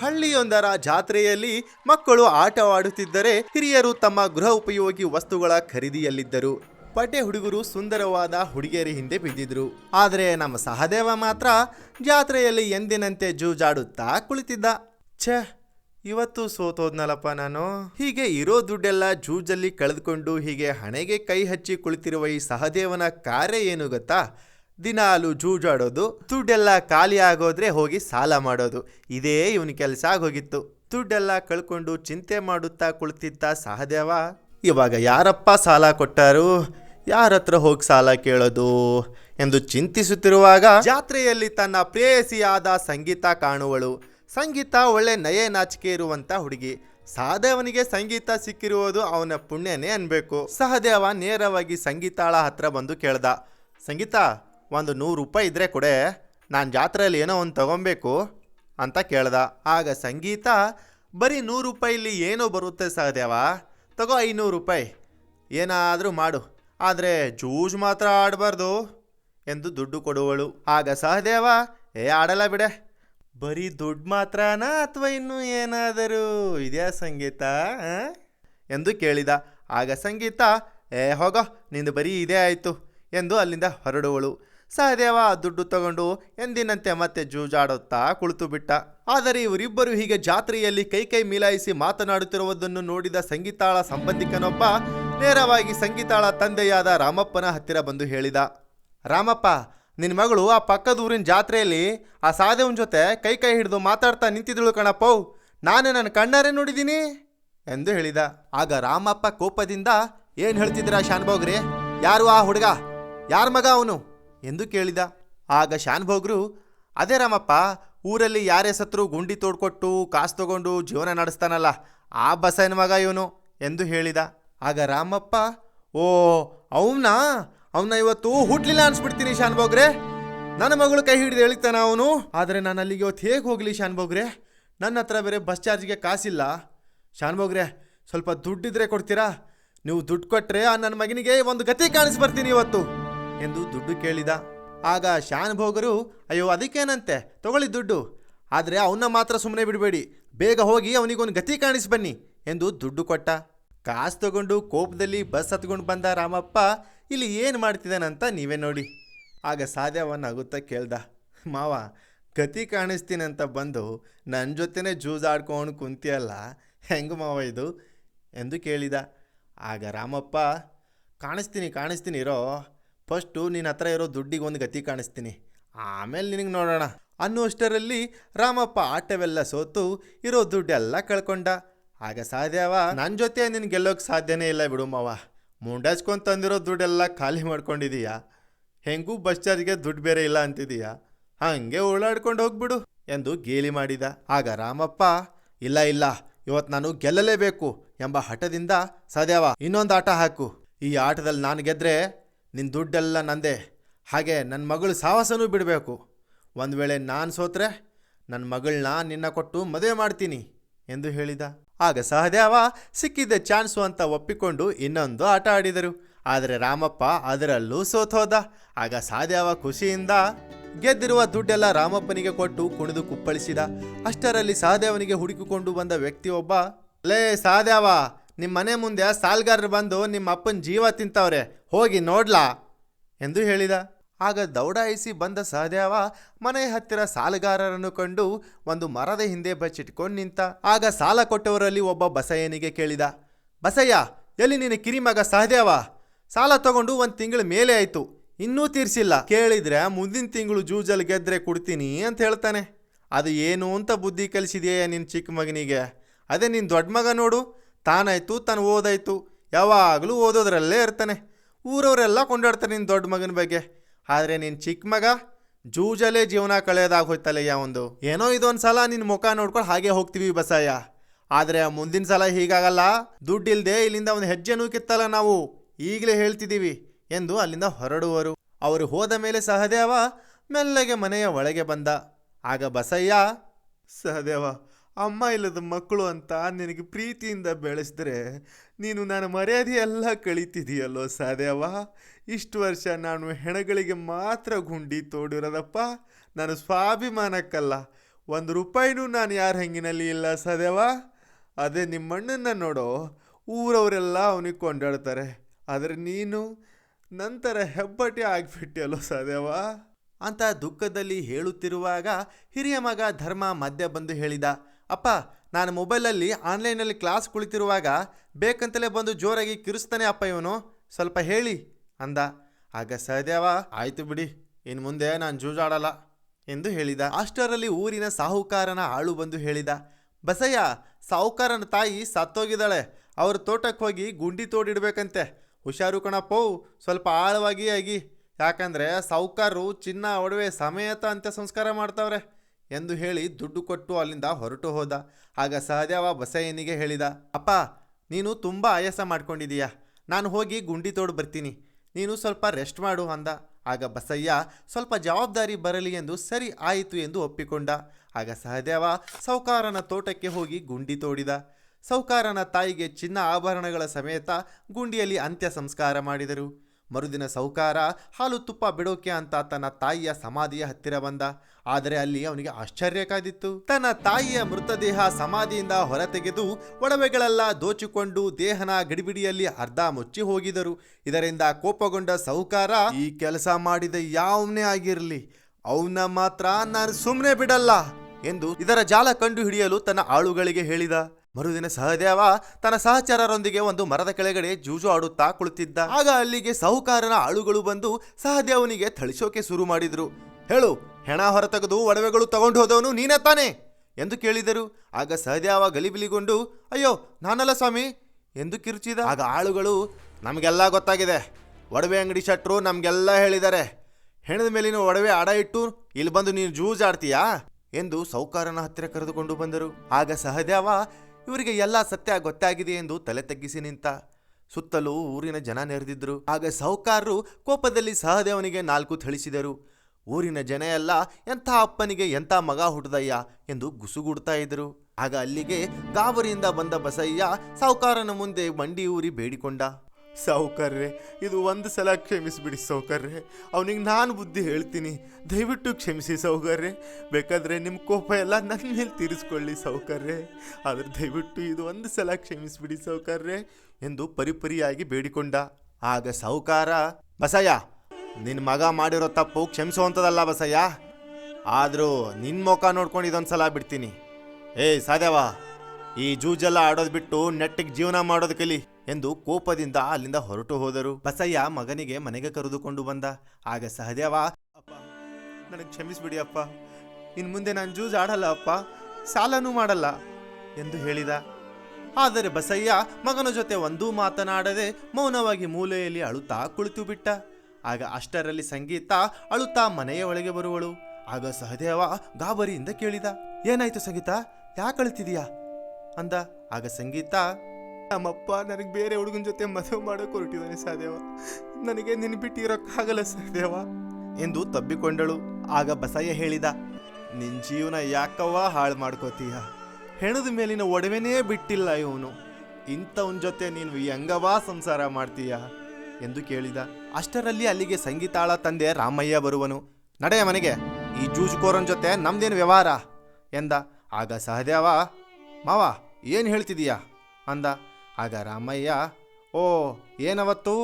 ಹಳ್ಳಿಯೊಂದರ ಜಾತ್ರೆಯಲ್ಲಿ ಮಕ್ಕಳು ಆಟವಾಡುತ್ತಿದ್ದರೆ ಹಿರಿಯರು ತಮ್ಮ ಗೃಹ ಉಪಯೋಗಿ ವಸ್ತುಗಳ ಖರೀದಿಯಲ್ಲಿದ್ದರು. ಪಟೆ ಹುಡುಗರು ಸುಂದರವಾದ ಹುಡುಗಿಯರ ಹಿಂದೆ ಬಿದ್ದಿದ್ರು. ಆದರೆ ನಮ್ಮ ಸಹದೇವ ಮಾತ್ರ ಜಾತ್ರೆಯಲ್ಲಿ ಎಂದಿನಂತೆ ಜೂಜಾಡುತ್ತಾ ಕುಳಿತಿದ್ದ. ಛ, ಇವತ್ತು ಸೋತೋದ್ನಲ್ಲಪ್ಪ ನಾನು. ಹೀಗೆ ಇರೋ ದುಡ್ಡೆಲ್ಲ ಜೂಜಲ್ಲಿ ಕಳೆದುಕೊಂಡು ಹೀಗೆ ಹಣೆಗೆ ಕೈ ಹಚ್ಚಿ ಕುಳಿತಿರುವ ಈ ಸಹದೇವನ ಕಾರ್ಯ ಏನು ಗೊತ್ತಾ? ದಿನಾಲು ಜೂಜಾಡೋದು, ದುಡ್ಡೆಲ್ಲ ಖಾಲಿ ಆಗೋದ್ರೆ ಹೋಗಿ ಸಾಲ ಮಾಡೋದು. ಇದೇ ಇವನ ಕೆಲಸ ಆಗೋಗಿತ್ತು. ದುಡ್ಡೆಲ್ಲ ಕಳ್ಕೊಂಡು ಚಿಂತೆ ಮಾಡುತ್ತಾ ಕುಳಿತಿದ್ದ ಸಹದೇವ, ಇವಾಗ ಯಾರಪ್ಪ ಸಾಲ ಕೊಟ್ಟಾರು? ಯಾರ ಹತ್ರ ಹೋಗಿ ಸಾಲ ಕೇಳೋದು? ಎಂದು ಚಿಂತಿಸುತ್ತಿರುವಾಗ ಜಾತ್ರೆಯಲ್ಲಿ ತನ್ನ ಪ್ರೇಯಸಿಯಾದ ಸಂಗೀತ ಕಾಣುವಳು. ಸಂಗೀತ ಒಳ್ಳೆ ನಯ ನಾಚಿಕೆ ಇರುವಂತ ಹುಡುಗಿ. ಸಹದೇವನಿಗೆ ಸಂಗೀತ ಸಿಕ್ಕಿರುವುದು ಅವನ ಪುಣ್ಯನೇ ಅನ್ಬೇಕು. ಸಹದೇವ ನೇರವಾಗಿ ಸಂಗೀತಾಳ ಹತ್ರ ಬಂದು ಕೇಳ್ದ, ಸಂಗೀತ ಒಂದು ನೂರು ರೂಪಾಯಿ ಇದ್ದರೆ ಕೊಡೆ, ನಾನು ಜಾತ್ರೆಯಲ್ಲಿ ಏನೋ ಒಂದು ತಗೊಬೇಕು ಅಂತ ಕೇಳ್ದ. ಆಗ ಸಂಗೀತ, ಬರೀ ನೂರು ರೂಪಾಯಿಲಿ ಏನೋ ಬರುತ್ತೆ ಸಹದೇವ, ತಗೋ ಐನೂರು ರೂಪಾಯಿ ಏನಾದರೂ ಮಾಡು, ಆದರೆ ಜೂಜ್ ಮಾತ್ರ ಆಡಬಾರ್ದು ಎಂದು ದುಡ್ಡು ಕೊಡುವಳು. ಆಗ ಸಹದೇವ, ಏ ಆಡಲ್ಲ ಬಿಡೆ, ಬರೀ ದುಡ್ಡು ಮಾತ್ರನಾ ಅಥವಾ ಇನ್ನೂ ಏನಾದರೂ ಇದೆಯಾ ಸಂಗೀತ ಎಂದು ಕೇಳಿದ. ಆಗ ಸಂಗೀತ, ಏ ಹೋಗೋ, ನಿಂದು ಬರೀ ಇದೇ ಆಯಿತು ಎಂದು ಅಲ್ಲಿಂದ ಹೊರಡುವಳು. ಸಹದೇವ ದುಡ್ಡು ತಗೊಂಡು ಎಂದಿನಂತೆ ಮತ್ತೆ ಜೂಜಾಡುತ್ತಾ ಕುಳಿತು ಬಿಟ್ಟ. ಆದರೆ ಇವರಿಬ್ಬರು ಹೀಗೆ ಜಾತ್ರೆಯಲ್ಲಿ ಕೈ ಕೈ ಮಿಲಾಯಿಸಿ ಮಾತನಾಡುತ್ತಿರುವುದನ್ನು ನೋಡಿದ ಸಂಗೀತಾಳ ಸಂಬಂಧಿಕನೊಬ್ಬ ನೇರವಾಗಿ ಸಂಗೀತಾಳ ತಂದೆಯಾದ ರಾಮಪ್ಪನ ಹತ್ತಿರ ಬಂದು ಹೇಳಿದ, ರಾಮಪ್ಪ ನಿನ್ನ ಮಗಳು ಆ ಪಕ್ಕದ ಊರಿನ ಜಾತ್ರೆಯಲ್ಲಿ ಆ ಸಾದೇವನ ಜೊತೆ ಕೈ ಕೈ ಹಿಡಿದು ಮಾತಾಡ್ತಾ ನಿಂತಿದ್ದಳು ಕಣಪ್ಪವು ನಾನೇ ನನ್ನ ಕಣ್ಣಾರೆ ನೋಡಿದ್ದೀನಿ? ಎಂದು ಹೇಳಿದ. ಆಗ ರಾಮಪ್ಪ ಕೋಪದಿಂದ, ಏನು ಹೇಳ್ತಿದ್ದೀರಾ ಶಾನ್ಭೋಗ್ರಿ ಯಾರು ಆ ಹುಡುಗ? ಯಾರ ಮಗ ಅವನು? ಎಂದು ಕೇಳಿದ. ಆಗ ಶಾನ್ಭೋಗ್ರು ಅದೇ ರಾಮಪ್ಪ, ಊರಲ್ಲಿ ಯಾರೇ ಸತ್ರು ಗುಂಡಿ ತೋಡ್ಕೊಟ್ಟು ಕಾಸು ತಗೊಂಡು ಜೀವನ ನಡೆಸ್ತಾನಲ್ಲ, ಆ ಬಸಯ್ಯನ ಮಗ ಇವನು, ಎಂದು ಹೇಳಿದ. ಆಗ ರಾಮಪ್ಪ, ಓ, ಅವನ? ಅವನ ಇವತ್ತು ಹುಟ್ಲಿಲ್ಲ ಅನ್ಸ್ಬಿಡ್ತೀನಿ ಶಾನ್ಭೋಗ್ರೆ ನನ್ನ ಮಗಳು ಕೈ ಹಿಡಿದು ಎಳಿತಾನ ಅವನು. ಆದರೆ ನಾನು ಅಲ್ಲಿಗೆ ಇವತ್ತು ಹೇಗೆ ಹೋಗಲಿ ಶಾನ್ಭೋಗ್ರೆ ನನ್ನ ಹತ್ರ ಬೇರೆ ಬಸ್ ಚಾರ್ಜ್ಗೆ ಕಾಸಿಲ್ಲ. ಶಾನ್ಭೋಗ್ರೆ ಸ್ವಲ್ಪ ದುಡ್ಡಿದ್ರೆ ಕೊಡ್ತೀರಾ? ನೀವು ದುಡ್ಡು ಕೊಟ್ಟರೆ ನನ್ನ ಮಗನಿಗೆ ಒಂದು ಗತಿ ಕಾಣಿಸ್ಬರ್ತೀನಿ ಇವತ್ತು. ಎಂದು ದುಡ್ಡು ಕೇಳಿದ. ಆಗ ಶಾನುಭೋಗರು, ಅಯ್ಯೋ, ಅದಕ್ಕೇನಂತೆ? ತಗೊಳ್ಳಿ ದುಡ್ಡು. ಆದರೆ ಅವನ್ನ ಮಾತ್ರ ಸುಮ್ಮನೆ ಬಿಡಬೇಡಿ. ಬೇಗ ಹೋಗಿ ಅವನಿಗೊಂದು ಗತಿ ಕಾಣಿಸಿ ಬನ್ನಿ ಎಂದು ದುಡ್ಡು ಕೊಟ್ಟ. ಕಾಸು ತಗೊಂಡು ಕೋಪದಲ್ಲಿ ಬಸ್ ಹತ್ಕೊಂಡು ಬಂದ ರಾಮಪ್ಪ, ಇಲ್ಲಿ ಏನು ಮಾಡ್ತಿದ್ದಾನಂತ ನೀವೇ ನೋಡಿ ಆಗ ಸಾಧ್ಯವನ್ನಾಗುತ್ತಾ ಕೇಳ್ದ. ಮಾವ, ಗತಿ ಕಾಣಿಸ್ತೀನಂತ ಬಂದು ನನ್ನ ಜೊತೆನೇ ಜೂಜಾಡ್ಕೊಂಡು ಕುಂತಿಯಲ್ಲ, ಹೆಂಗೆ ಮಾವ ಇದು? ಎಂದು ಕೇಳಿದ. ಆಗ ರಾಮಪ್ಪ, ಕಾಣಿಸ್ತೀನಿ ಕಾಣಿಸ್ತೀನಿ ಇರೋ ಫಸ್ಟು ನಿನ್ನ ಹತ್ರ ಇರೋ ದುಡ್ಡಿಗೆ ಒಂದು ಗತಿ ಕಾಣಿಸ್ತೀನಿ. ಆಮೇಲೆ ನಿನಗೆ ನೋಡೋಣ. ಅನ್ನುವಷ್ಟರಲ್ಲಿ ರಾಮಪ್ಪ ಆಟವೆಲ್ಲ ಸೋತು ಇರೋ ದುಡ್ಡೆಲ್ಲ ಕಳ್ಕೊಂಡ. ಆಗ ಸಾಧ್ಯವ? ನನ್ನ ಜೊತೆ ನಿನ್ನ ಗೆಲ್ಲೋಕೆ ಸಾಧ್ಯನೇ ಇಲ್ಲ ಬಿಡು ಮಾವ. ಮುಂಡಾಚ್ಕೊಂಡು ತಂದಿರೋ ದುಡ್ಡೆಲ್ಲ ಖಾಲಿ ಮಾಡ್ಕೊಂಡಿದೀಯಾ? ಹೆಂಗೂ ಬಸ್ ಚಾರ್ಜ್ಗೆ ದುಡ್ಡು ಬೇರೆ ಇಲ್ಲ ಅಂತಿದೀಯಾ? ಹಂಗೆ ಓಡಾಡ್ಕೊಂಡು ಹೋಗ್ಬಿಡು ಎಂದು ಗೇಲಿ ಮಾಡಿದ. ಆಗ ರಾಮಪ್ಪ, ಇಲ್ಲ ಇಲ್ಲ ಇವತ್ತು ನಾನು ಗೆಲ್ಲಲೇಬೇಕು ಎಂಬ ಹಠದಿಂದ ಸದ್ಯವ ಇನ್ನೊಂದು ಆಟ ಹಾಕು. ಈ ಆಟದಲ್ಲಿ ನಾನು ಗೆದ್ರೆ ನಿನ್ನ ದುಡ್ಡೆಲ್ಲ ನಂದೆ. ಹಾಗೆ ನನ್ನ ಮಗಳು ಸಾಹಸನೂ ಬಿಡಬೇಕು. ಒಂದು ವೇಳೆ ನಾನು ಸೋತ್ರೆ ನನ್ನ ಮಗಳನ್ನ ನಿನ್ನ ಕೊಟ್ಟು ಮದುವೆ ಮಾಡ್ತೀನಿ, ಎಂದು ಹೇಳಿದ. ಆಗ ಸಹದೇವ ಸಿಕ್ಕಿದ್ದ ಚಾನ್ಸು ಅಂತ ಒಪ್ಪಿಕೊಂಡು ಇನ್ನೊಂದು ಆಟ ಆಡಿದರು. ಆದರೆ ರಾಮಪ್ಪ ಅದರಲ್ಲೂ ಸೋತೋದ ಆಗ ಸಹದೇವ ಖುಷಿಯಿಂದ ಗೆದ್ದಿರುವ ದುಡ್ಡೆಲ್ಲ ರಾಮಪ್ಪನಿಗೆ ಕೊಟ್ಟು ಕುಣಿದು ಕುಪ್ಪಳಿಸಿದ. ಅಷ್ಟರಲ್ಲಿ ಸಹದೇವನಿಗೆ ಹುಡುಕಿಕೊಂಡು ಬಂದ ವ್ಯಕ್ತಿಯೊಬ್ಬ, ಲೇ ಸಹದೇವ ನಿಮ್ಮ ಮನೆ ಮುಂದೆ ಸಾಲ್ಗಾರರು ಬಂದು ನಿಮ್ಮ ಅಪ್ಪನ ಜೀವ ತಿಂತವ್ರೆ, ಹೋಗಿ ನೋಡ್ಲಾ? ಎಂದು ಹೇಳಿದ. ಆಗ ದೌಡಾಯಿಸಿ ಬಂದ ಸಹದೇವ ಮನೆ ಹತ್ತಿರ ಸಾಲಗಾರರನ್ನು ಕಂಡು ಒಂದು ಮರದ ಹಿಂದೆ ಬಚ್ಚಿಟ್ಕೊಂಡು ನಿಂತ, ಆಗ ಸಾಲ ಕೊಟ್ಟವರಲ್ಲಿ ಒಬ್ಬ ಬಸಯ್ಯನಿಗೆ ಕೇಳಿದ. ಬಸಯ್ಯ, ಎಲ್ಲಿ ನಿನ್ನ ಕಿರಿಮಗ ಸಹದೇವ? ಸಾಲ ತಗೊಂಡು ಒಂದು ತಿಂಗಳ ಮೇಲೆ ಆಯಿತು, ಇನ್ನೂ ತೀರಿಸಿಲ್ಲ. ಕೇಳಿದ್ರೆ ಮುಂದಿನ ತಿಂಗಳು ಜೂಜಲ್ಲಿ ಗೆದ್ರೆ ಕೊಡ್ತೀನಿ ಅಂತ ಹೇಳ್ತಾನೆ. ಅದು ಏನು ಅಂತ ಬುದ್ಧಿ ಕಲಿಸಿದೆಯಾ ನಿನ್ನ ಚಿಕ್ಕ ಮಗನಿಗೆ? ಅದೇ ನಿನ್ನ ದೊಡ್ಡ ಮಗ ನೋಡು. ತಾನಾಯ್ತು, ತಾನು ಓದಾಯ್ತು. ಯಾವಾಗಲೂ ಓದೋದ್ರಲ್ಲೇ ಇರ್ತಾನೆ. ಊರವರೆಲ್ಲ ಕೊಂಡಾಡ್ತಾರೆ ನಿನ್ನ ದೊಡ್ಡ ಮಗನ ಬಗ್ಗೆ. ಆದರೆ ನಿನ್ನ ಚಿಕ್ಕ ಮಗ ಜೂಜಲ್ಲೇ ಜೀವನ ಕಳೆಯೋದಾಗ ಹೋಯ್ತಲ್ಲಯ್ಯ ಒಂದು. ಏನೋ ಇದೊಂದು ಸಲ ನಿನ್ನ ಮುಖ ನೋಡ್ಕೊಂಡು ಹಾಗೆ ಹೋಗ್ತೀವಿ ಬಸಯ್ಯ. ಆದರೆ ಮುಂದಿನ ಸಲ ಹೀಗಾಗಲ್ಲ. ದುಡ್ಡಿಲ್ದೆ ಇಲ್ಲಿಂದ ಒಂದು ಹೆಜ್ಜೆನೂ ಕಿತ್ತಲ್ಲ ನಾವು. ಈಗಲೇ ಹೇಳ್ತಿದ್ದೀವಿ ಎಂದು ಅಲ್ಲಿಂದ ಹೊರಡುವರು. ಅವರು ಹೋದ ಮೇಲೆ ಸಹದೇವ ಮೆಲ್ಲಗೆ ಮನೆಯ ಒಳಗೆ ಬಂದ. ಆಗ ಬಸಯ್ಯ, ಸಹದೇವ ಅಮ್ಮ ಇಲ್ಲದ ಮಕ್ಕಳು ಅಂತ ನಿನಗೆ ಪ್ರೀತಿಯಿಂದ ಬೆಳೆಸಿದ್ರೆ ನೀನು ನಾನು ಮರ್ಯಾದೆ ಎಲ್ಲ ಕಳೀತಿದೀಯಲ್ಲೋ ಸಾಧ್ಯವ? ಇಷ್ಟು ವರ್ಷ ನಾನು ಹೆಣಗಳಿಗೆ ಮಾತ್ರ ಗುಂಡಿ ತೋಡಿರೋದಪ್ಪ. ನಾನು ಸ್ವಾಭಿಮಾನಕ್ಕಲ್ಲ. ಒಂದು ರೂಪಾಯಿನೂ ನಾನು ಯಾರ ಹಂಗಿನಲ್ಲಿ ಇಲ್ಲ ಸಾಧ್ಯವ? ಅದೇ ನಿಮ್ಮಣ್ಣನ್ನು ನೋಡೋ ಊರವರೆಲ್ಲ ಅವನಿಗೆ ಕೊಂಡಾಡ್ತಾರೆ. ಆದರೆ ನೀನು ನಂತರ ಹೆಬ್ಬಟ್ಟಿ ಆಗಿಬಿಟ್ಟಿಯಲ್ಲೋ ಸಾಧ್ಯವ? ಅಂತ ದುಃಖದಲ್ಲಿ ಹೇಳುತ್ತಿರುವಾಗ ಹಿರಿಯ ಮಗ ಧರ್ಮ ಮಧ್ಯ ಬಂದು ಹೇಳಿದ. ಅಪ್ಪ, ನಾನು ಮೊಬೈಲಲ್ಲಿ ಆನ್ಲೈನಲ್ಲಿ ಕ್ಲಾಸ್ ಕುಳಿತಿರುವಾಗ ಬೇಕಂತಲೇ ಬಂದು ಜೋರಾಗಿ ಕಿರಿಸ್ತಾನೆ ಅಪ್ಪ ಇವನು. ಸ್ವಲ್ಪ ಹೇಳಿ, ಅಂದ. ಆಗ ಸಹದೇವ, ಆಯ್ತು ಬಿಡಿ ಇನ್ನು ಮುಂದೆ ನಾನು ಜೂಜಾಡಲ್ಲ, ಎಂದು ಹೇಳಿದ. ಅಷ್ಟರಲ್ಲಿ ಊರಿನ ಸಾಹುಕಾರನ ಆಳು ಬಂದು ಹೇಳಿದ. ಬಸಯ್ಯ, ಸಾಹುಕಾರನ ತಾಯಿ ಸತ್ತೋಗಿದ್ದಾಳೆ. ಅವ್ರ ತೋಟಕ್ಕೆ ಹೋಗಿ ಗುಂಡಿ ತೋಡಿಡ್ಬೇಕಂತೆ. ಹುಷಾರು ಕಣಪ್ಪೋ, ಸ್ವಲ್ಪ ಆಳವಾಗಿ ಆಗಿ. ಯಾಕಂದರೆ ಸಾಹುಕಾರರು ಚಿನ್ನ, ಒಡವೆ ಸಮೇತ ಅಂತ್ಯ ಸಂಸ್ಕಾರ ಮಾಡ್ತಾವ್ರೆ. ಎಂದು ಹೇಳಿ ದುಡ್ಡು ಕೊಟ್ಟು ಅಲ್ಲಿಂದ ಹೊರಟು ಹೋದ. ಆಗ ಸಹದೇವ ಬಸಯ್ಯನಿಗೆ ಹೇಳಿದ, ಅಪ್ಪ, ನೀನು ತುಂಬ ಆಯಾಸ ಮಾಡ್ಕೊಂಡಿದೀಯಾ ನಾನು ಹೋಗಿ ಗುಂಡಿ ತೋಡು ಬರ್ತೀನಿ. ನೀನು ಸ್ವಲ್ಪ ರೆಸ್ಟ್ ಮಾಡು ಅಂದ. ಆಗ ಬಸಯ್ಯ, ಸ್ವಲ್ಪ ಜವಾಬ್ದಾರಿ ಬರಲಿ ಎಂದು ಸರಿ ಆಯಿತು ಎಂದು ಒಪ್ಪಿಕೊಂಡ. ಆಗ ಸಹದೇವ ಸೌಕಾರನ ತೋಟಕ್ಕೆ ಹೋಗಿ ಗುಂಡಿ ತೋಡಿದ. ಸೌಕಾರನ ತಾಯಿಗೆ ಚಿನ್ನ ಆಭರಣಗಳ ಸಮೇತ ಗುಂಡಿಯಲ್ಲಿ ಅಂತ್ಯ ಸಂಸ್ಕಾರ ಮಾಡಿದರು. ಮರುದಿನ ಸೌಕಾರ, ಹಾಲು ತುಪ್ಪ ಬಿಡೋಕೆ ಅಂತ ತನ್ನ ತಾಯಿಯ ಸಮಾಧಿಯ ಹತ್ತಿರ ಬಂದ. ಆದರೆ ಅಲ್ಲಿ ಅವನಿಗೆ ಆಶ್ಚರ್ಯ ಕಾದಿತ್ತು. ತನ್ನ ತಾಯಿಯ ಮೃತದೇಹ ಸಮಾಧಿಯಿಂದ ಹೊರತೆಗೆದು ಒಡವೆಗಳೆಲ್ಲ ದೋಚಿಕೊಂಡು ದೇಹನ ಗಿಡಿಬಿಡಿಯಲ್ಲಿ ಅರ್ಧ ಮುಚ್ಚಿ ಹೋಗಿದರು. ಇದರಿಂದ ಕೋಪಗೊಂಡ ಸೌಕಾರ, ಈ ಕೆಲಸ ಮಾಡಿದ ಯಾವನೇ ಆಗಿರಲಿ, ಅವನ ಮಾತ್ರ ನಾನು ಸುಮ್ಮನೆ ಬಿಡಲ್ಲ ಎಂದು ಇದರ ಜಾಲ ಕಂಡು ಹಿಡಿಯಲು ತನ್ನ ಆಳುಗಳಿಗೆ ಹೇಳಿದ. ಮರುದಿನ ಸಹದೇವ ತನ್ನ ಸಹಚರರೊಂದಿಗೆ ಒಂದು ಮರದ ಕೆಳಗಡೆ ಜೂಜು ಆಡುತ್ತಾ ಕುಳಿತಿದ್ದ. ಆಗ ಅಲ್ಲಿಗೆ ಸಾಹುಕಾರನ ಆಳುಗಳು ಬಂದು ಸಹದೇವನಿಗೆ ಥಳಿಸೋಕೆ ಶುರು ಮಾಡಿದ್ರು. ಹೇಳು, ಹೆಣ ಹೊರತೆಗೆದು ಒಡವೆಗಳು ತಗೊಂಡು ಹೋದವನು ನೀನೇ ತಾನೆ? ಎಂದು ಕೇಳಿದರು. ಆಗ ಸಹದೇವ ಗಲಿಬಿಲಿಗೊಂಡು, ಅಯ್ಯೋ, ನಾನಲ್ಲ ಸ್ವಾಮಿ? ಎಂದು ಕಿರುಚಿದ. ಆಗ ಆಳುಗಳು, ನಮಗೆಲ್ಲ ಗೊತ್ತಾಗಿದೆ. ಒಡವೆ ಅಂಗಡಿ ಶಟ್ರು ನಮಗೆಲ್ಲ ಹೇಳಿದ್ದಾರೆ. ಹೆಣದ ಮೇಲಿನ ಒಡವೆ ಆಡ ಇಟ್ಟು, ಇಲ್ಲಿ ಬಂದು ನೀನು ಜೂಜ್ ಆಡ್ತೀಯಾ ಎಂದು ಸೌಕಾರನ ಹತ್ತಿರ ಕರೆದುಕೊಂಡು ಬಂದರು. ಆಗ ಸಹದೇವ ಇವರಿಗೆ ಎಲ್ಲ ಸತ್ಯ ಗೊತ್ತಾಗಿದೆ ಎಂದು ತಲೆ ತಗ್ಗಿಸಿ ನಿಂತ. ಸುತ್ತಲೂ ಊರಿನ ಜನ ನೆರೆದಿದ್ರು ಆಗ ಸಾಹುಕಾರರು ಕೋಪದಲ್ಲಿ ಸಹದೇವನಿಗೆ ನಾಲ್ಕು ಥಳಿಸಿದರು. ಊರಿನ ಜನ ಎಲ್ಲ, ಎಂಥ ಅಪ್ಪನಿಗೆ ಎಂಥ ಮಗ ಹುಟ್ಟದಯ್ಯ ಎಂದು ಗುಸುಗುಡ್ತಾ ಇದ್ರು ಆಗ ಅಲ್ಲಿಗೆ ಗಾಬರಿಯಿಂದ ಬಂದ ಬಸಯ್ಯ ಸಾಹುಕಾರನ ಮುಂದೆ ಮಂಡಿ ಊರಿ ಬೇಡಿಕೊಂಡ. ಸಾಹುಕಾರ್ರೆ, ಇದು ಒಂದು ಸಲ ಕ್ಷಮಿಸಿಬಿಡಿ ಸಾಹುಕಾರ್ರೆ. ಅವನಿಗೆ ನಾನು ಬುದ್ಧಿ ಹೇಳ್ತೀನಿ. ದಯವಿಟ್ಟು ಕ್ಷಮಿಸಿ ಸಾಹುಕಾರ್ರೆ. ಬೇಕಾದರೆ ನಿಮ್ಮ ಕೋಪ ಎಲ್ಲ ನನ್ನ ಮೇಲೆ ತೀರಿಸ್ಕೊಳ್ಳಿ ಸಾಹುಕಾರ್ರೆ. ಆದ್ರೆ ದಯವಿಟ್ಟು ಇದು ಒಂದು ಸಲ ಕ್ಷಮಿಸಿಬಿಡಿ ಸಾಹುಕಾರ್ರೆ ಎಂದು ಪರಿಪರಿಯಾಗಿ ಬೇಡಿಕೊಂಡ ಆಗ ಸಾಹುಕಾರ, ಬಸಯ್ಯ ನಿನ್ನ ಮಗ ಮಾಡಿರೋ ತಪ್ಪು ಕ್ಷಮಿಸುವಂಥದ್ದಲ್ಲ ಬಸಯ್ಯ. ಆದರೂ ನಿನ್ನ ಮುಖ ನೋಡ್ಕೊಂಡು ಇದೊಂದು ಸಲ ಬಿಡ್ತೀನಿ. ಏಯ್ ಸಾಧ್ಯವಾ? ಈ ಜೂಜೆಲ್ಲ ಆಡೋದು ಬಿಟ್ಟು ನೆಟ್ಟಿಗೆ ಜೀವನ ಮಾಡೋದು ಕಲಿ. ಎಂದು ಕೋಪದಿಂದ ಅಲ್ಲಿಂದ ಹೊರಟು ಹೋದರು. ಬಸಯ್ಯ ಮಗನಿಗೆ ಮನೆಗೆ ಕರೆದುಕೊಂಡು ಬಂದ. ಆಗ ಸಹದೇವ, ಅಪ್ಪ, ನನಗೆ ಕ್ಷಮಿಸಿಬಿಡಿ ಅಪ್ಪ. ಇನ್ನು ಮುಂದೆ ನಾನು ಜೂಜ್ ಆಡಲ್ಲ ಅಪ್ಪ. ಸಾಲನೂ ಮಾಡಲ್ಲ, ಎಂದು ಹೇಳಿದ. ಆದರೆ ಬಸಯ್ಯ ಮಗನ ಜೊತೆ ಒಂದೂ ಮಾತನಾಡದೆ ಮೌನವಾಗಿ ಮೂಲೆಯಲ್ಲಿ ಅಳುತ್ತಾ ಕುಳಿತು ಬಿಟ್ಟ ಆಗ ಅಷ್ಟರಲ್ಲಿ ಸಂಗೀತ ಅಳುತ್ತಾ ಮನೆಯ ಒಳಗೆ ಬರುವಳು. ಆಗ ಸಹದೇವ ಗಾಬರಿಯಿಂದ ಕೇಳಿದ, ಏನಾಯ್ತು ಸಂಗೀತ? ಯಾಕೆ ಅಳುತ್ತಿದೀಯಾ? ಅಂದ. ಆಗ ಸಂಗೀತ ನಮ್ಮಪ್ಪ ನನಗೆ ಬೇರೆ ಹುಡುಗನ ಜೊತೆ ಮದುವೆ ಮಾಡೋಕೆ ಹೊರಟಿದ್ದಾನೆ ಸಹದೇವ ನನಗೆ ನಿನ್ನ ಇರೋಕ್ಕಾಗಲ್ಲ ಸಹದೇವ ಎಂದು ತಬ್ಬಿಕೊಂಡಳು. ಆಗ ಬಸಯ್ಯ ಹೇಳಿದ, ನಿನ್ ಜೀವನ ಯಾಕವ್ವ ಹಾಳು ಮಾಡ್ಕೋತೀಯ? ಹೆಣದ ಮೇಲಿನ ಒಡವೆನೇ ಬಿಟ್ಟಿಲ್ಲ ಇವನು. ಇಂಥವನ ಜೊತೆ ನೀನು ಹೆಂಗವಾ ಸಂಸಾರ ಮಾಡ್ತೀಯ? ಎಂದು ಕೇಳಿದ. ಅಷ್ಟರಲ್ಲಿ ಅಲ್ಲಿಗೆ ಸಂಗೀತಾಳ ತಂದೆ ರಾಮಯ್ಯ ಬರುವನು. ನಡೆಯ ಮನೆಗೆ, ಈ ಜೂಜುಕೋರನ್ ಜೊತೆ ನಮ್ದೇನು ವ್ಯವಹಾರ? ಎಂದ. ಆಗ ಸಹದೇವ, ಮಾವ, ಏನು ಹೇಳ್ತಿದೀಯಾ? ಅಂದ. ಆಗ ರಾಮಯ್ಯ, ಓ, ಏನವತ್ತು?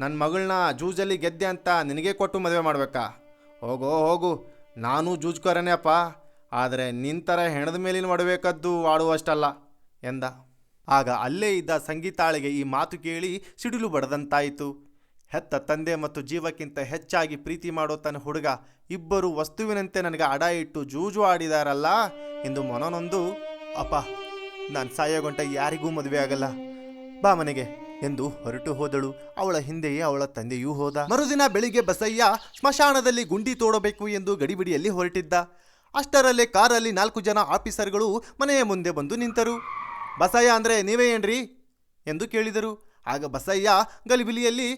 ನನ್ನ ಮಗಳನ್ನ ಜೂಜಲ್ಲಿ ಗೆದ್ದೆ ಅಂತ ನಿನಗೆ ಕೊಟ್ಟು ಮದುವೆ ಮಾಡಬೇಕಾ? ಹೋಗೋ, ಹೋಗು. ನಾನು ಜೂಜ್ಕೋರನೇ ಅಪ್ಪ. ಆದರೆ ಥರ ಹೆಣದ ಮೇಲಿನ ಒಡಬೇಕದ್ದು ಆಡುವಷ್ಟಲ್ಲ, ಎಂದ. ಆಗ ಅಲ್ಲೇ ಇದ್ದ ಸಂಗೀತಾಳಿಗೆ ಈ ಮಾತು ಕೇಳಿ ಸಿಡಿಲು ಬಡದಂತಾಯಿತು. ಹೆತ್ತ ತಂದೆ ಮತ್ತು ಜೀವಕ್ಕಿಂತ ಹೆಚ್ಚಾಗಿ ಪ್ರೀತಿ ಮಾಡೋ ತನ್ನ ಹುಡುಗ ಇಬ್ಬರು ವಸ್ತುವಿನಂತೆ ನನಗೆ ಅಡ ಇಟ್ಟು ಜೂಜು ಆಡಿದಾರಲ್ಲ ಎಂದು ಮನನೊಂದು, ಅಪ್ಪ, ನಾನು ಸಾಯೋಗಂಟ ಯಾರಿಗೂ ಮದುವೆ ಆಗಲ್ಲ. ಬಾ ಮನೆಗೆ ಎಂದು ಹೊರಟು ಹೋದಳು. ಅವಳ ಹಿಂದೆಯೇ ಅವಳ ತಂದೆಯೂ ಹೋದ. ಮರುದಿನ ಬೆಳಿಗ್ಗೆ ಬಸಯ್ಯ ಸ್ಮಶಾನದಲ್ಲಿ ಗುಂಡಿ ತೋಡಬೇಕು ಎಂದು ಗಡಿಬಿಡಿಯಲ್ಲಿ ಹೊರಟಿದ್ದ. ಅಷ್ಟರಲ್ಲೇ ಕಾರಲ್ಲಿ ನಾಲ್ಕು ಜನ ಆಫೀಸರ್ಗಳು ಮನೆಯ ಮುಂದೆ ಬಂದು ನಿಂತರು. ಬಸಯ್ಯ ಅಂದ್ರೆ ನೀವೇ ಏನ್ರಿ? ಎಂದು ಕೇಳಿದರು. ಆಗ ಬಸಯ್ಯ ಗಲಿಬಿಲಿಯಲ್ಲಿ,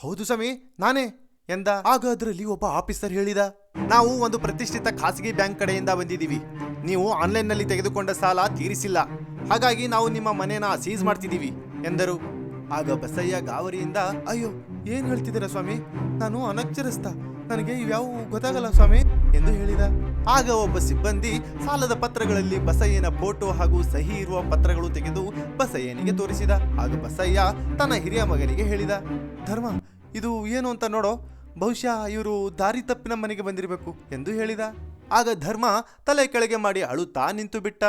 ಹೌದು ಸ್ವಾಮಿ, ನಾನೇ ಎಂದ. ಆಗ ಅದರಲ್ಲಿ ಒಬ್ಬ ಆಫೀಸರ್ ಹೇಳಿದ, ನಾವು ಒಂದು ಪ್ರತಿಷ್ಠಿತ ಖಾಸಗಿ ಬ್ಯಾಂಕ್ ಕಡೆಯಿಂದ ಬಂದಿದ್ದೀವಿ. ನೀವು ಆನ್ಲೈನ್ನಲ್ಲಿ ತೆಗೆದುಕೊಂಡ ಸಾಲ ತೀರಿಸಿಲ್ಲ. ಹಾಗಾಗಿ ನಾವು ನಿಮ್ಮ ಮನೇನ ಸೀಸ್ ಮಾಡ್ತಿದ್ದೀವಿ. ಎಂದರು. ಆಗ ಬಸಯ್ಯ ಗಾವರಿಯಿಂದ, ಅಯ್ಯೋ, ಏನ್ ಹೇಳ್ತಿದ್ದೀರಾ ಸ್ವಾಮಿ? ನಾನು ಅನಕ್ಷರಸ್ಥ. ನನಗೆ ಇವ್ಯಾವು ಗೊತ್ತಾಗಲ್ಲ ಸ್ವಾಮಿ, ಎಂದು ಹೇಳಿದ. ಆಗ ಒಬ್ಬ ಸಿಬ್ಬಂದಿ ಸಾಲದ ಪತ್ರಗಳಲ್ಲಿ ಬಸಯ್ಯನ ಫೋಟೋ ಹಾಗೂ ಸಹಿ ಇರುವ ಪತ್ರಗಳು ತೆಗೆದು ಬಸಯ್ಯನಿಗೆ ತೋರಿಸಿದ. ಆಗ ಬಸಯ್ಯ ತನ್ನ ಹಿರಿಯ ಮಗನಿಗೆ ಹೇಳಿದ, ಧರ್ಮ, ಇದು ಏನು ಅಂತ ನೋಡೋ? ಬಹುಶಃ ಇವರು ದಾರಿ ತಪ್ಪಿನ ಮನೆಗೆ ಬಂದಿರಬೇಕು, ಎಂದು ಹೇಳಿದ. ಆಗ ಧರ್ಮ ತಲೆ ಕೆಳಗೆ ಮಾಡಿ ಅಳುತ್ತಾ ನಿಂತು ಬಿಟ್ಟ.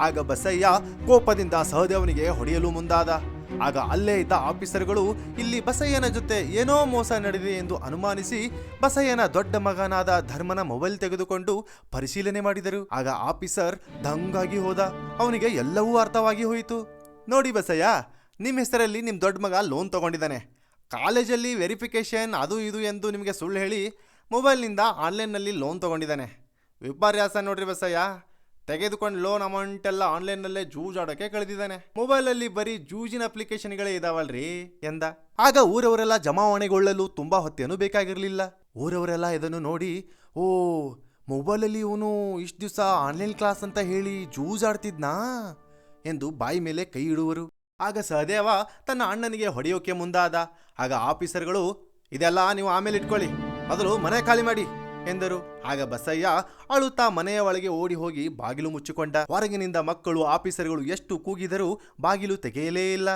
ಆಗ ಬಸಯ್ಯ ಕೋಪದಿಂದ ಸಹದೇವನಿಗೆ ಹೊಡೆಯಲು ಮುಂದಾದ. ಆಗ ಅಲ್ಲೇ ಇದ್ದ ಆಫೀಸರ್ಗಳು, ಇಲ್ಲಿ ಬಸಯ್ಯನ ಜೊತೆ ಏನೋ ಮೋಸ ನಡೆದಿದೆ ಎಂದು ಅನುಮಾನಿಸಿ ಬಸಯ್ಯನ ದೊಡ್ಡ ಮಗನಾದ ಧರ್ಮನ ಮೊಬೈಲ್ ತೆಗೆದುಕೊಂಡು ಪರಿಶೀಲನೆ ಮಾಡಿದರು. ಆಗ ಆಫೀಸರ್ ದಂಗಾಗಿ ಹೋದ. ಅವನಿಗೆ ಎಲ್ಲವೂ ಅರ್ಥವಾಗಿ ಹೋಯಿತು. ನೋಡಿ ಬಸಯ್ಯ ನಿಮ್ಮ ಹೆಸರಲ್ಲಿ ನಿಮ್ಮ ದೊಡ್ಡ ಮಗ ಲೋನ್ ತಗೊಂಡಿದ್ದಾನೆ. ಕಾಲೇಜಲ್ಲಿ ವೆರಿಫಿಕೇಷನ್ ಅದು ಇದು ಎಂದು ನಿಮಗೆ ಸುಳ್ಳು ಹೇಳಿ ಮೊಬೈಲ್ನಿಂದ ಆನ್ಲೈನ್ನಲ್ಲಿ ಲೋನ್ ತಗೊಂಡಿದ್ದಾನೆ. ವಿಪರ್ಯಾಸ ನೋಡ್ರಿ ಬಸಯ್ಯ. ತೆಗೆದುಕೊಂಡು ಲೋನ್ ಅಮೌಂಟ್ ಎಲ್ಲ ಆನ್ಲೈನ್ನಲ್ಲೇ ಜೂಜಾಡೋಕೆ ಕಳೆದಿದ್ದಾನೆ. ಮೊಬೈಲಲ್ಲಿ ಬರೀ ಜೂಜಿನ ಅಪ್ಲಿಕೇಶನ್ಗಳೇ ಇದಾವಲ್ರಿ ಎಂದ. ಆಗ ಊರವರೆಲ್ಲ ಜಮಾವಣೆಗೊಳ್ಳಲು ತುಂಬಾ ಹೊತ್ತೇನು ಬೇಕಾಗಿರಲಿಲ್ಲ. ಊರವರೆಲ್ಲ ಇದನ್ನು ನೋಡಿ, ಓ ಮೊಬೈಲಲ್ಲಿ ಇವನು ಇಷ್ಟು ದಿವಸ ಆನ್ಲೈನ್ ಕ್ಲಾಸ್ ಅಂತ ಹೇಳಿ ಜೂಜಾಡ್ತಿದ್ನಾ ಎಂದು ಬಾಯಿ ಮೇಲೆ ಕೈ ಇಡುವರು. ಆಗ ಸಹದೇವ ತನ್ನ ಅಣ್ಣನಿಗೆ ಹೊಡೆಯೋಕೆ ಮುಂದಾದ. ಆಗ ಆಫೀಸರ್ಗಳು ಇದೆಲ್ಲ ನೀವು ಆಮೇಲೆ ಇಟ್ಕೊಳ್ಳಿ ಮೊದಲು ಮನೆ ಖಾಲಿ ಮಾಡಿ. ಎಂದರು. ಆಗ ಬಸಯ್ಯ ಅಳುತ್ತಾ ಮನೆಯ ಒಳಗೆ ಓಡಿ ಹೋಗಿ ಬಾಗಿಲು ಮುಚ್ಚಿಕೊಂಡ. ಹೊರಗಿನಿಂದ ಮಕ್ಕಳು, ಆಫೀಸರ್ಗಳು ಎಷ್ಟು ಕೂಗಿದರೂ ಬಾಗಿಲು ತೆಗೆಯಲೇ ಇಲ್ಲ.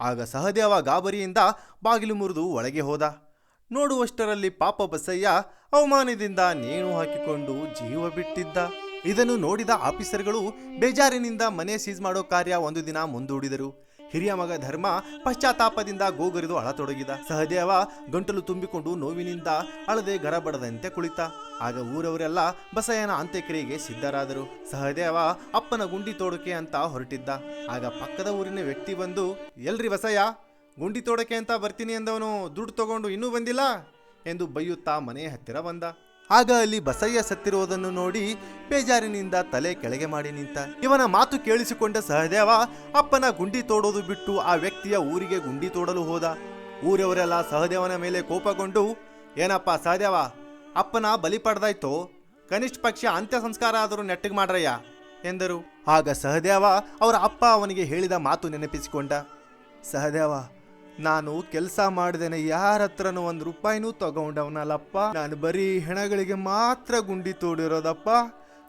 ಆಗ ಸಹದೇವ ಗಾಬರಿಯಿಂದ ಬಾಗಿಲು ಮುರಿದು ಒಳಗೆ ಹೋದ. ನೋಡುವಷ್ಟರಲ್ಲಿ ಪಾಪ ಬಸಯ್ಯ ಅವಮಾನದಿಂದ ನೇಣು ಹಾಕಿಕೊಂಡು ಜೀವ ಬಿಟ್ಟಿದ್ದ. ಇದನ್ನು ನೋಡಿದ ಆಫೀಸರ್ಗಳು ಬೇಜಾರಿನಿಂದ ಮನೆ ಸೀಸ್ ಮಾಡೋ ಕಾರ್ಯ ಒಂದು ದಿನ ಮುಂದೂಡಿದರು. ಹಿರಿಯ ಮಗ ಧರ್ಮ ಪಶ್ಚಾತ್ತಾಪದಿಂದ ಗೋಗರಿದು ಅಳತೊಡಗಿದ. ಸಹದೇವ ಗಂಟಲು ತುಂಬಿಕೊಂಡು ನೋವಿನಿಂದ ಅಳದೆ ಗರಬಡದಂತೆ ಕುಳಿತ. ಆಗ ಊರವರೆಲ್ಲ ಬಸಯ್ಯನ ಅಂತ್ಯಕ್ರಿಯೆಗೆ ಸಿದ್ಧರಾದರು. ಸಹದೇವ ಅಪ್ಪನ ಗುಂಡಿ ತೋಡಕೆ ಅಂತ ಹೊರಟಿದ್ದ. ಆಗ ಪಕ್ಕದ ಊರಿನ ವ್ಯಕ್ತಿ ಬಂದು, ಎಲ್ರಿ ಬಸಯ್ಯ, ಗುಂಡಿ ತೋಡಕೆ ಅಂತ ಬರ್ತೀನಿ ಎಂದವನು ದುಡ್ಡು ತಗೊಂಡು ಇನ್ನೂ ಬಂದಿಲ್ಲ? ಎಂದು ಬೈಯುತ್ತಾ ಮನೆ ಹತ್ತಿರ ಬಂದ. ಆಗ ಅಲ್ಲಿ ಬಸಯ್ಯ ಸತ್ತಿರುವುದನ್ನು ನೋಡಿ ಬೇಜಾರಿನಿಂದ ತಲೆ ಕೆಳಗೆ ಮಾಡಿ ನಿಂತ. ಇವನ ಮಾತು ಕೇಳಿಸಿಕೊಂಡ ಸಹದೇವ ಅಪ್ಪನ ಗುಂಡಿ ತೋಡೋದು ಬಿಟ್ಟು ಆ ವ್ಯಕ್ತಿಯ ಊರಿಗೆ ಗುಂಡಿ ತೋಡಲು ಹೋದ. ಊರವರೆಲ್ಲ ಸಹದೇವನ ಮೇಲೆ ಕೋಪಗೊಂಡು, ಏನಪ್ಪ ಸಹದೇವ, ಅಪ್ಪನ ಬಲಿ ಪಡೆದಾಯ್ತು? ಕನಿಷ್ಠ ಪಕ್ಷ ಅಂತ್ಯ ಸಂಸ್ಕಾರ ಆದರೂ ನೆಟ್ಟಿಗೆ ಮಾಡ್ರಯ್ಯ, ಎಂದರು. ಆಗ ಸಹದೇವ ಅವರ ಅಪ್ಪ ಅವನಿಗೆ ಹೇಳಿದ ಮಾತು ನೆನಪಿಸಿಕೊಂಡ. ಸಹದೇವ ನಾನು ಕೆಲಸ ಮಾಡಿದೇನೆ ಯಾರ ಹತ್ರನೂ ಒಂದು ರೂಪಾಯಿನೂ ತಗೊಂಡವನಲ್ಲಪ್ಪ. ನಾನು ಬರೀ ಹೆಣಗಳಿಗೆ ಮಾತ್ರ ಗುಂಡಿ ತೋಡಿರೋದಪ್ಪ.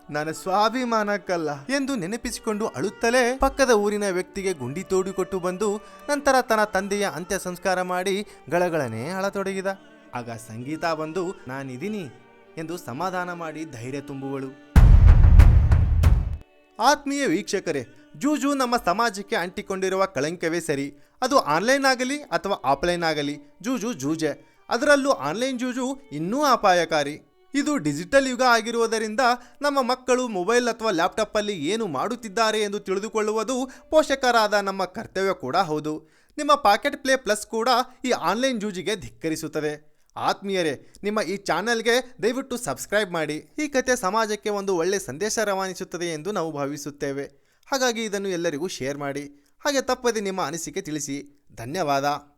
ನನ್ನ ಸ್ವಾಭಿಮಾನಕ್ಕಲ್ಲ ಎಂದು ನೆನಪಿಸಿಕೊಂಡು ಅಳುತ್ತಲೇ ಪಕ್ಕದ ಊರಿನ ವ್ಯಕ್ತಿಗೆ ಗುಂಡಿ ತೋಡಿಕೊಟ್ಟು ಬಂದು ನಂತರ ತನ್ನ ತಂದೆಯ ಅಂತ್ಯ ಸಂಸ್ಕಾರ ಮಾಡಿ ಗಳಗಳನೆ ಅಳತೊಡಗಿದ. ಆಗ ಸಂಗೀತ ಬಂದು, ನಾನಿದ್ದೀನಿ ಎಂದು ಸಮಾಧಾನ ಮಾಡಿ ಧೈರ್ಯ ತುಂಬುವಳು. ಆತ್ಮೀಯ ವೀಕ್ಷಕರೇ, ಜೂಜು ನಮ್ಮ ಸಮಾಜಕ್ಕೆ ಅಂಟಿಕೊಂಡಿರುವ ಕಳಂಕವೇ ಸರಿ. ಅದು ಆನ್ಲೈನ್ ಆಗಲಿ ಅಥವಾ ಆಫ್ಲೈನ್ ಆಗಲಿ, ಜೂಜು ಜೂಜೆ. ಅದರಲ್ಲೂ ಆನ್ಲೈನ್ ಜೂಜು ಇನ್ನೂ ಅಪಾಯಕಾರಿ. ಇದು ಡಿಜಿಟಲ್ ಯುಗ ಆಗಿರುವುದರಿಂದ ನಮ್ಮ ಮಕ್ಕಳು ಮೊಬೈಲ್ ಅಥವಾ ಲ್ಯಾಪ್ಟಾಪಲ್ಲಿ ಏನು ಮಾಡುತ್ತಿದ್ದಾರೆ ಎಂದು ತಿಳಿದುಕೊಳ್ಳುವುದು ಪೋಷಕರಾದ ನಮ್ಮ ಕರ್ತವ್ಯ ಕೂಡ ಹೌದು. ನಿಮ್ಮ ಪಾಕೆಟ್ ಪ್ಲೇ ಪ್ಲಸ್ ಕೂಡ ಈ ಆನ್ಲೈನ್ ಜೂಜಿಗೆ ಧಿಕ್ಕರಿಸುತ್ತದೆ. ಆತ್ಮೀಯರೇ, ನಿಮ್ಮ ಈ ಚಾನೆಲ್ಗೆ ದಯವಿಟ್ಟು ಸಬ್ಸ್ಕ್ರೈಬ್ ಮಾಡಿ. ಈ ಕತೆ ಸಮಾಜಕ್ಕೆ ಒಂದು ಒಳ್ಳೆಯ ಸಂದೇಶ ರವಾನಿಸುತ್ತದೆ ಎಂದು ನಾವು ಭಾವಿಸುತ್ತೇವೆ. ಹಾಗಾಗಿ ಇದನ್ನು ಎಲ್ಲರಿಗೂ ಶೇರ್ ಮಾಡಿ. ಹಾಗೆ ತಪ್ಪದೆ ನಿಮ್ಮ ಅನಿಸಿಕೆ ತಿಳಿಸಿ. ಧನ್ಯವಾದ.